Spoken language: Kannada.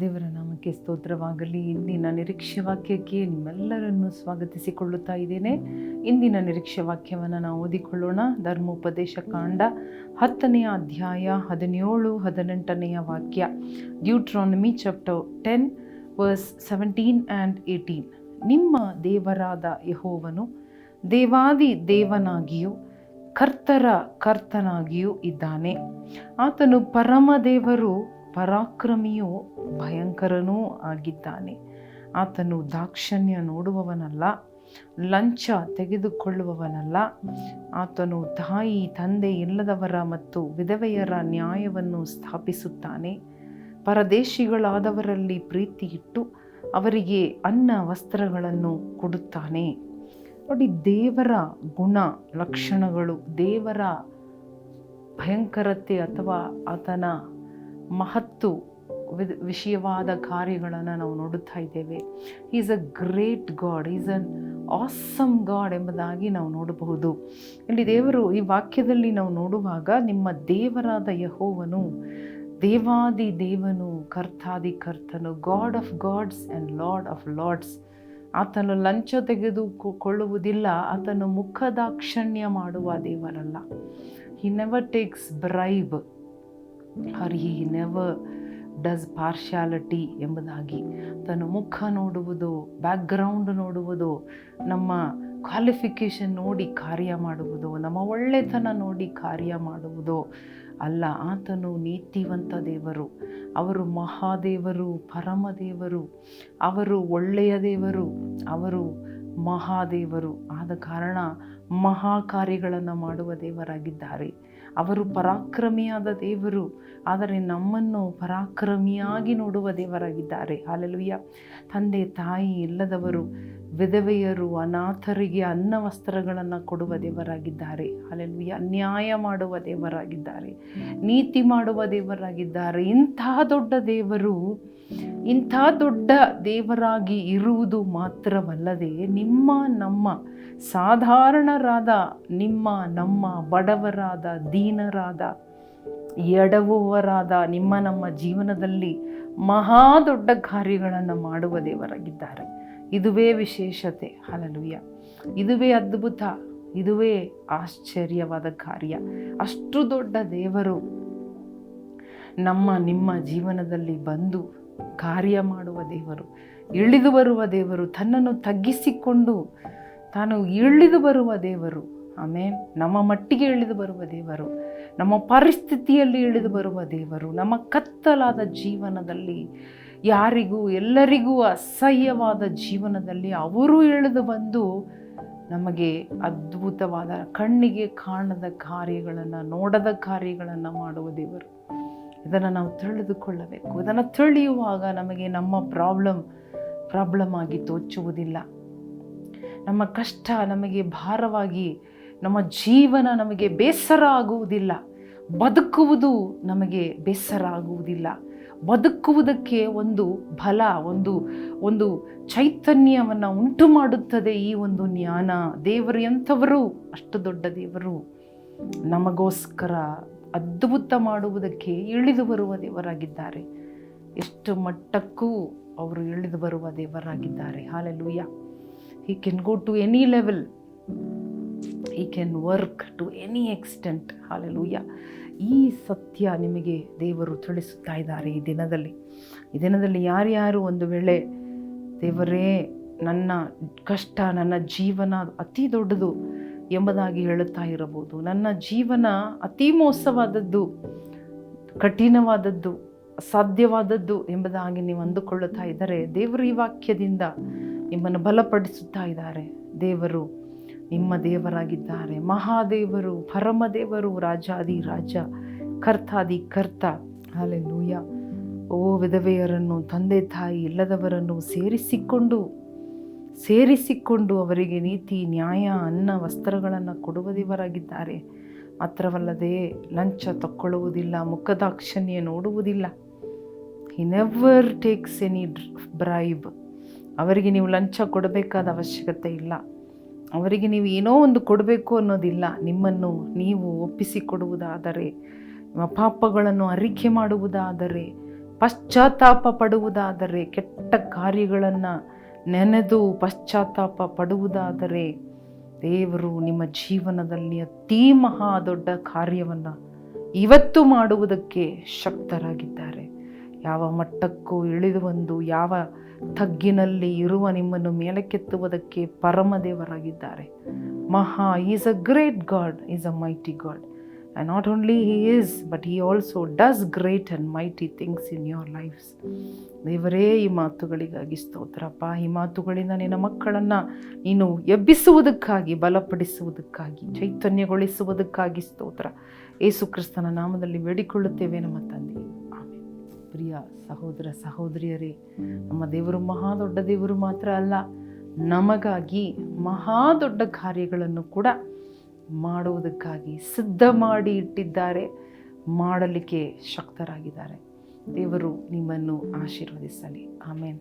ದೇವರ ನಾಮಕ್ಕೆ ಸ್ತೋತ್ರವಾಗಲಿ. ಇಂದಿನ ನಿರೀಕ್ಷೆ ವಾಕ್ಯಕ್ಕೆ ನಿಮ್ಮೆಲ್ಲರನ್ನು ಸ್ವಾಗತಿಸಿಕೊಳ್ಳುತ್ತಾ ಇದ್ದೇನೆ. ಇಂದಿನ ನಿರೀಕ್ಷೆ ವಾಕ್ಯವನ್ನು ನಾವು ಓದಿಕೊಳ್ಳೋಣ. ಧರ್ಮೋಪದೇಶ ಕಾಂಡ ಹತ್ತನೆಯ ಅಧ್ಯಾಯ ಹದಿನೇಳು ಹದಿನೆಂಟನೆಯ ವಾಕ್ಯ. Deuteronomy chapter ten verse seventeen and eighteen. ನಿಮ್ಮ ದೇವರಾದ ಯಹೋವನು ದೇವಾದಿ ದೇವನಾಗಿಯೂ ಕರ್ತರ ಕರ್ತನಾಗಿಯೂ ಇದ್ದಾನೆ. ಆತನು ಪರಮದೇವರು ಪರಾಕ್ರಮಿಯೂ ಭಯಂಕರನೂ ಆಗಿದ್ದಾನೆ. ಆತನು ದಾಕ್ಷಣ್ಯ ನೋಡುವವನಲ್ಲ, ಲಂಚ ತೆಗೆದುಕೊಳ್ಳುವವನಲ್ಲ. ಆತನು ತಾಯಿ, ತಂದೆ ಇಲ್ಲದವರ ಮತ್ತು ವಿಧವೆಯರ ನ್ಯಾಯವನ್ನು ಸ್ಥಾಪಿಸುತ್ತಾನೆ. ಪರದೇಶಿಗಳಾದವರಲ್ಲಿ ಪ್ರೀತಿ ಇಟ್ಟು ಅವರಿಗೆ ಅನ್ನ ವಸ್ತ್ರಗಳನ್ನು ಕೊಡುತ್ತಾನೆ. ನೋಡಿ, ದೇವರ ಗುಣ ಲಕ್ಷಣಗಳು, ದೇವರ ಭಯಂಕರತೆ ಅಥವಾ ಆತನ ಮಹತ್ತು ವಿದ್ ವಿಷಯವಾದ ಕಾರ್ಯಗಳನ್ನು ನಾವು ನೋಡುತ್ತಾ ಇದ್ದೇವೆ. Is a great God is an awesome God ಎಂಬುದಾಗಿ ನಾವು ನೋಡಬಹುದು. ಇಲ್ಲಿ ದೇವರು ಈ ವಾಕ್ಯದಲ್ಲಿ ನಾವು ನೋಡುವಾಗ ನಿಮ್ಮ ದೇವರಾದ ಯಹೋವನು, ದೇವಾದಿ ದೇವನು, ಕರ್ತಾದಿ ಕರ್ತನು God of gods and Lord of lords ಆತನು ಲಂಚ ತೆಗೆದುಕೊಳ್ಳುವುದಿಲ್ಲ, ಆತನು ಮುಖದಾಕ್ಷಣ್ಯ ಮಾಡುವ ದೇವರಲ್ಲ. He never takes bribe or he never does partiality ಎಂಬುದಾಗಿ. ತನ್ನ ಮುಖ ನೋಡುವುದು ಬ್ಯಾಕ್ಗ್ರೌಂಡ್ ನೋಡುವುದು, ನಮ್ಮ ಕ್ವಾಲಿಫಿಕೇಷನ್ ನೋಡಿ ಕಾರ್ಯ ಮಾಡುವುದು, ನಮ್ಮ ಒಳ್ಳೆತನ ನೋಡಿ ಕಾರ್ಯ ಮಾಡುವುದು ಅಲ್ಲ, ಆತನು ನೀತಿವಂತ ದೇವರು. ಅವರು ಮಹಾದೇವರು, ಪರಮದೇವರು. ಅವರು ಒಳ್ಳೆಯ ದೇವರು, ಅವರು ಮಹಾದೇವರು. ಆದ ಕಾರಣ ಮಹಾ ಕಾರ್ಯಗಳನ್ನು ಮಾಡುವ ದೇವರಾಗಿದ್ದಾರೆ. ಅವರು ಪರಾಕ್ರಮಿಯಾದ ದೇವರು ಆದರೆ ನಮ್ಮನ್ನು ಪರಾಕ್ರಮಿಯಾಗಿ ನೋಡುವ ದೇವರಾಗಿದ್ದಾರೆ. ಹಾಲೆಲುಯ್ಯ ತಂದೆ ತಾಯಿ ಇಲ್ಲದವರು ವಿಧವೆಯರು ಅನಾಥರಿಗೆ ಅನ್ನ ವಸ್ತ್ರಗಳನ್ನು ಕೊಡುವ ದೇವರಾಗಿದ್ದಾರೆ. ಅಲ್ಲಿ ಅನ್ಯಾಯ ಮಾಡುವ ದೇವರಾಗಿದ್ದಾರೆ. ನೀತಿ ಮಾಡುವ ದೇವರಾಗಿದ್ದಾರೆ. ಇಂಥ ದೊಡ್ಡ ದೇವರು, ಇಂಥ ದೊಡ್ಡ ದೇವರಾಗಿ ಇರುವುದು ಮಾತ್ರವಲ್ಲದೆ ನಿಮ್ಮ, ನಮ್ಮ ಸಾಧಾರಣರಾದ, ನಿಮ್ಮ, ನಮ್ಮ ಬಡವರಾದ, ದೀನರಾದ, ಎಡವುವರಾದ, ನಿಮ್ಮ, ನಮ್ಮ ಜೀವನದಲ್ಲಿ ಮಹಾ ದೊಡ್ಡ ಕಾರ್ಯಗಳನ್ನು ಮಾಡುವ ದೇವರಾಗಿದ್ದಾರೆ. ಇದುವೇ ವಿಶೇಷತೆ. ಹಲಲುಯ್ಯ ಇದುವೇ ಅದ್ಭುತ, ಇದುವೇ ಆಶ್ಚರ್ಯವಾದ ಕಾರ್ಯ. ಅಷ್ಟು ದೊಡ್ಡ ದೇವರು ನಮ್ಮ, ನಿಮ್ಮ ಜೀವನದಲ್ಲಿ ಬಂದು ಕಾರ್ಯ ಮಾಡುವ ದೇವರು, ಇಳಿದು ಬರುವ ದೇವರು, ತನ್ನನ್ನು ತಗ್ಗಿಸಿಕೊಂಡು ತಾನು ಇಳಿದು ಬರುವ ದೇವರು. ಆಮೇ ನಮ್ಮ ಮಟ್ಟಿಗೆ ಇಳಿದು ಬರುವ ದೇವರು, ನಮ್ಮ ಪರಿಸ್ಥಿತಿಯಲ್ಲಿ ಇಳಿದು ಬರುವ ದೇವರು, ನಮ್ಮ ಕತ್ತಲಾದ ಜೀವನದಲ್ಲಿ ಯಾರಿಗೂ ಎಲ್ಲರಿಗೂ ಅಸಹ್ಯವಾದ ಜೀವನದಲ್ಲಿ ಅವರು ಇಳಿದು ಬಂದು ನಮಗೆ ಅದ್ಭುತವಾದ ಕಣ್ಣಿಗೆ ಕಾಣದ ಕಾರ್ಯಗಳನ್ನು, ನೋಡದ ಕಾರ್ಯಗಳನ್ನು ಮಾಡುವ ದೇವರು. ಇದನ್ನು ನಾವು ತಿಳಿದುಕೊಳ್ಳಬೇಕು. ಇದನ್ನು ತಿಳಿಯುವಾಗ ನಮಗೆ ನಮ್ಮ ಪ್ರಾಬ್ಲಮ್ ಪ್ರಾಬ್ಲಮ್ ಆಗಿ ತೋಚುವುದಿಲ್ಲ. ನಮ್ಮ ಕಷ್ಟ ನಮಗೆ ಭಾರವಾಗಿ, ನಮ್ಮ ಜೀವನ ನಮಗೆ ಬೇಸರ ಆಗುವುದಿಲ್ಲ. ಬದುಕುವುದು ನಮಗೆ ಬೇಸರ ಆಗುವುದಿಲ್ಲ. ಬದುಕುವುದಕ್ಕೆ ಒಂದು ಬಲ, ಒಂದು ಒಂದು ಚೈತನ್ಯವನ್ನು ಉಂಟು ಮಾಡುತ್ತದೆ ಈ ಒಂದು ಜ್ಞಾನ. ದೇವರು ಎಂಥವರು? ಅಷ್ಟು ದೊಡ್ಡ ದೇವರು. ನಮಗೋಸ್ಕರ ಅದ್ಭುತ ಮಾಡುವುದಕ್ಕೆ ಇಳಿದು ಬರುವ ದೇವರಾಗಿದ್ದಾರೆ. ಎಷ್ಟು ಮಟ್ಟಕ್ಕೂ ಅವರು ಇಳಿದು ಬರುವ ದೇವರಾಗಿದ್ದಾರೆ. Hallelujah he can go to any level he can work to any extent hallelujah ಈ ಸತ್ಯ ನಿಮಗೆ ದೇವರು ತಿಳಿಸುತ್ತಾ ಇದ್ದಾರೆ ಈ ದಿನದಲ್ಲಿ. ಈ ದಿನದಲ್ಲಿ ಯಾರ್ಯಾರು ಒಂದು ವೇಳೆ ದೇವರೇ, ನನ್ನ ಕಷ್ಟ, ನನ್ನ ಜೀವನ ಅತಿ ದೊಡ್ಡದು ಎಂಬುದಾಗಿ ಹೇಳುತ್ತಾ ಇರಬಹುದು. ನನ್ನ ಜೀವನ ಅತಿ ಮೋಸವಾದದ್ದು, ಕಠಿಣವಾದದ್ದು ಸಾಧ್ಯವಾದದ್ದು ಎಂಬುದಾಗಿ ನೀವು ಅಂದುಕೊಳ್ಳುತ್ತಾ ಇದ್ದರೆ ದೇವರು ಈ ವಾಕ್ಯದಿಂದ ನಿಮ್ಮನ್ನು ಬಲಪಡಿಸುತ್ತಾ ಇದ್ದಾರೆ. ದೇವರು ನಿಮ್ಮ ದೇವರಾಗಿದ್ದಾರೆ. ಮಹಾದೇವರು, ಪರಮದೇವರು, ರಾಜಾದಿ ರಾಜ, ಕರ್ತಾದಿ ಕರ್ತ. ಹಾಲೆಲೂಯ ಓ ವಿಧವೆಯರನ್ನು, ತಂದೆ ತಾಯಿ ಇಲ್ಲದವರನ್ನು ಸೇರಿಸಿಕೊಂಡು ಸೇರಿಸಿಕೊಂಡು ಅವರಿಗೆ ನೀತಿ, ನ್ಯಾಯ, ಅನ್ನ, ವಸ್ತ್ರಗಳನ್ನು ಕೊಡುವ ದೇವರಾಗಿದ್ದಾರೆ. ಮಾತ್ರವಲ್ಲದೆ ಲಂಚ ತಕ್ಕೊಳ್ಳುವುದಿಲ್ಲ, ಮುಖದಾಕ್ಷಣ್ಯ ನೋಡುವುದಿಲ್ಲ. He never takes any bribe ಅವರಿಗೆ ನೀವು ಲಂಚ ಕೊಡಬೇಕಾದ ಅವಶ್ಯಕತೆ ಇಲ್ಲ. ಅವರಿಗೆ ನೀವು ಏನೋ ಒಂದು ಕೊಡಬೇಕು ಅನ್ನೋದಿಲ್ಲ. ನಿಮ್ಮನ್ನು ನೀವು ಒಪ್ಪಿಸಿಕೊಡುವುದಾದರೆ ಪಾಪಗಳನ್ನು ಅರಿಕೆ ಮಾಡುವುದಾದರೆ, ಪಶ್ಚಾತ್ತಾಪ ಪಡುವುದಾದರೆ, ಕೆಟ್ಟ ಕಾರ್ಯಗಳನ್ನು ನೆನೆದು ಪಶ್ಚಾತ್ತಾಪ ಪಡುವುದಾದರೆ, ದೇವರು ನಿಮ್ಮ ಜೀವನದಲ್ಲಿ ಅತೀ ಮಹಾ ದೊಡ್ಡ ಕಾರ್ಯವನ್ನು ಇವತ್ತು ಮಾಡುವುದಕ್ಕೆ ಶಕ್ತರಾಗಿದ್ದಾರೆ. ಯಾವ ಮಟ್ಟಕ್ಕೂ ಇಳಿದು ಬಂದು, ಯಾವ ತಗ್ಗಿನಲ್ಲಿ ಇರುವ ನಿಮ್ಮನ್ನು ಮೇಲಕ್ಕೆತ್ತುವುದಕ್ಕೆ ಪರಮದೇವರಾಗಿದ್ದಾರೆ. ಮಹಾ is a great God is a mighty God and not only he is but he also does great and mighty things in your lifes ದೇವರೇ, ಈ ಮಾತುಗಳಿಗಾಗಿ ಸ್ತೋತ್ರಪ್ಪ. ಈ ಮಾತುಗಳಿಂದ ನಿನ್ನ ಮಕ್ಕಳನ್ನು ನೀನು ಎಬ್ಬಿಸುವುದಕ್ಕಾಗಿ, ಬಲಪಡಿಸುವುದಕ್ಕಾಗಿ, ಚೈತನ್ಯಗೊಳಿಸುವುದಕ್ಕಾಗಿ ಸ್ತೋತ್ರ. ಏಸು ಕ್ರಿಸ್ತನ ನಾಮದಲ್ಲಿ ಬೇಡಿಕೊಳ್ಳುತ್ತೇವೆ ನಮ್ಮ ತಂದೆ ಪ್ರಿಯ ಸಹೋದರ ಸಹೋದರಿಯರೇ ನಮ್ಮ ದೇವರು ಮಹಾ ದೊಡ್ಡ ದೇವರು ಮಾತ್ರ ಅಲ್ಲ ನಮಗಾಗಿ ಮಹಾ ದೊಡ್ಡ ಕಾರ್ಯಗಳನ್ನು ಕೂಡ ಮಾಡುವುದಕ್ಕಾಗಿ ಸಿದ್ಧ ಮಾಡಿ ಇಟ್ಟಿದ್ದಾರೆ ಮಾಡಲಿಕ್ಕೆ ಶಕ್ತರಾಗಿದ್ದಾರೆ. ದೇವರು ನಿಮ್ಮನ್ನು ಆಶೀರ್ವದಿಸಲಿ. ಆಮೇನ್.